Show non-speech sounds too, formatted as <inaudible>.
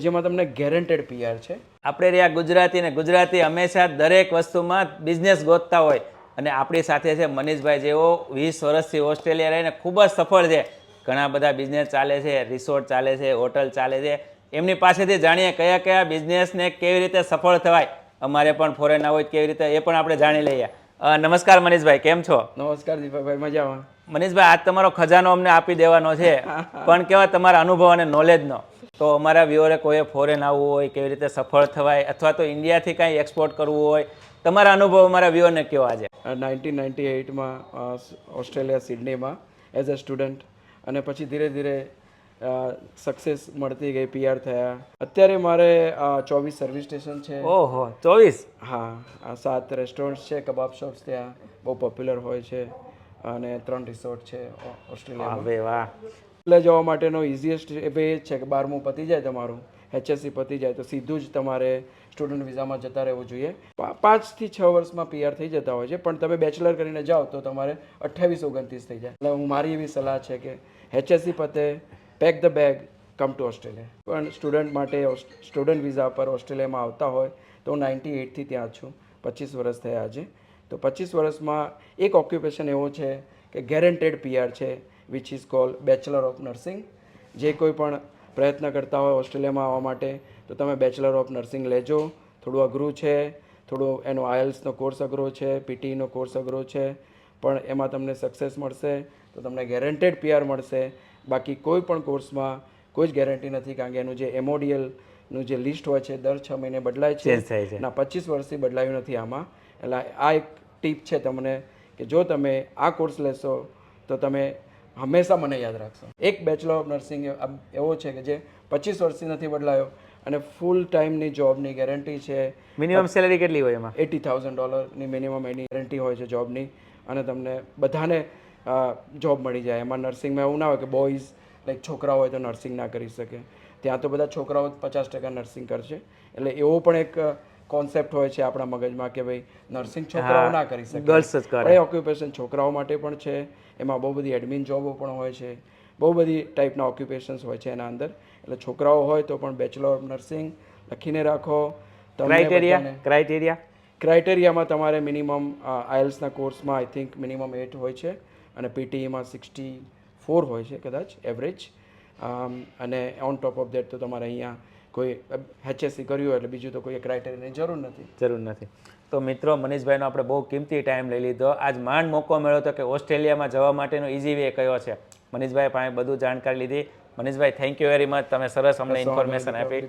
જેમાં તમને guaranteed PR છે. આપણે રહ્યા ગુજરાતી ને ગુજરાતી હંમેશા દરેક વસ્તુમાં બિઝનેસ ગોતતા હોય. અને આપણી સાથે છે મનીષભાઈ જેવો વીસ વર્ષથી ઓસ્ટ્રેલિયા રહીને ખૂબ જ સફળ છે. ઘણા બધા બિઝનેસ ચાલે છે રિસોર્ટ ચાલે છે હોટલ ચાલે છે. એમની પાસેથી જાણીએ કયા કયા બિઝનેસને કેવી રીતે સફળ થવાય. અમારે પણ ફોરેન હોય કેવી રીતે એ પણ આપણે જાણી લઈએ. નમસ્કાર મનીષભાઈ કેમ છો? નમસ્કાર દીપકભાઈ મજામાં. મનીષભાઈ આજ તમારો ખજાનો અમને આપી દેવાનો છે. <laughs> પણ કેવા તમારા અનુભવ અને નોલેજનો તો અમારા વ્યુઅરે કોઈએ ફોરેન આવવું હોય કેવી રીતે સફળ થવાય અથવા તો ઇન્ડિયાથી કાંઈ એક્સપોર્ટ કરવું હોય તમારા અનુભવ અમારા વ્યુઅરને કયો આજે? નાઇન્ટીન નાઇન્ટી એઇટમાં ઓસ્ટ્રેલિયા સિડનીમાં એઝ અ સ્ટુડન્ટ અને પછી ધીરે ધીરે સક્સેસ મળતી ગઈ પીઆર થયા. અત્યારે મારે ચોવીસ સર્વિસ સ્ટેશન છે. ઓહો ચોવીસ? હા સાત રેસ્ટોરન્ટ્સ છે કબાબ શોપ્સ ત્યાં બહુ પોપ્યુલર હોય છે. અને ત્રણ રિસોર્ટ છે ઓસ્ટ્રેલિયા ઓસ્ટ્રેલિયામાં. હવે વાહ. એટલે જવા માટેનો ઇઝીએસ્ટ વે એ છે કે બારમું પતી જાય તમારું એચએસસી પતી જાય તો સીધું જ તમારે સ્ટુડન્ટ વિઝામાં જતા રહેવું જોઈએ. પાંચથી છ વર્ષમાં પીઆર થઈ જતા હોય છે, પણ તમે બેચલર કરીને જાઓ તો તમારે અઠ્ઠાવીસ ઓગણત્રીસ થઈ જાય. એટલે હું, મારી એવી સલાહ છે કે એચએસસી પતે pack the bag come to Australia પણ સ્ટુડન્ટ માટે સ્ટુડન્ટ વિઝા પર ઓસ્ટ્રેલિયામાં આવતા હોય તો હું નાઇન્ટી એઇટથી ત્યાં છું. પચીસ વર્ષ થયા આજે તો પચીસ વર્ષમાં એક ઓક્યુપેશન એવો છે કે ગેરંટેડ પીઆર છે. Which is call bachelor of nursing જે કોઈ પણ પ્રયત્ન કરતા હોય ઓસ્ટ્રેલિયામાં આવવા માટે તો તમે બેચલર ઓફ નર્સિંગ લેજો. થોડું અઘરું છે થોડું એનો આયલ્સનો કોર્સ અઘરો છે પીટીનો કોર્સ અઘરો છે પણ એમાં તમને સક્સેસ મળશે તો તમને ગેરંટેડ પીઆર મળશે. બાકી કોઈ પણ કોર્સમાં કોઈ જ ગેરંટી નથી કારણ કે એનું જે એમોડિયલનું જે લિસ્ટ હોય છે દર છ મહિને બદલાય છે. ના પચીસ વર્ષથી બદલાયું નથી આમાં. એટલે આ એક ટીપ છે તમને કે જો તમે આ કોર્સ લેશો તો તમે હંમેશા મને યાદ રાખશો. એક બેચલર ઓફ નર્સિંગ એવો છે કે જે પચીસ વર્ષથી નથી બદલાયો અને ફૂલ ટાઈમની જોબની ગેરંટી છે. મિનિમમ સેલેરી કેટલી હોય એમાં? એટી થાઉઝન્ડ ડોલરની મિનિમમ એની ગેરંટી હોય છે જોબની અને તમને બધાને જોબ મળી જાય. એમાં નર્સિંગમાં એવું ના હોય કે બોયઝ લાઈક છોકરાઓ હોય તો નર્સિંગ ના કરી શકે. ત્યાં તો બધા છોકરાઓ પચાસ ટકા નર્સિંગ કરશે. એટલે એવો પણ એક કોન્સેપ્ટ હોય છે આપણા મગજમાં કે ભાઈ નર્સિંગ છોકરાઓ ના કરી શકે. ગર્લ્સ જ કરે. એ ઓક્યુપેશન છોકરાઓ માટે પણ છે. એમાં બહુ બધી એડમિન જોબો પણ હોય છે. બહુ બધી ટાઈપના ઓક્યુપેશન્સ હોય છે એના અંદર. એટલે છોકરાઓ હોય તો પણ બેચલર ઓફ નર્સિંગ લખીને રાખો. ક્રાઇટેરિયા ક્રાઇટેરિયા ક્રાઇટેરિયામાં તમારે મિનિમમ આઇલ્સના કોર્સમાં આઈ થિંક મિનિમમ એટ હોય છે. અને પીટીઈમાં સિક્સટી ફોર હોય છે કદાચ એવરેજ અને ઓન ટોપ ઓફ દેટ તો તમારે અહીંયા કોઈ એચએસસી કર્યું એટલે બીજું તો કોઈ ક્રાઇટેરિયાની જરૂર નથી. જરૂર નથી. તો મિત્રો મનીષભાઈનો આપણે બહુ કિંમતી ટાઈમ લઈ લીધો. આજ માંડ મોકો મળ્યો તો કે ઓસ્ટ્રેલિયામાં જવા માટેનો ઇઝી વે કયો છે? મનીષભાઈ પાસે બધું જાણકારી લીધી. મનીષભાઈ થેન્ક યુ વેરી મચ તમે સરસ અમને ઇન્ફોર્મેશન આપી.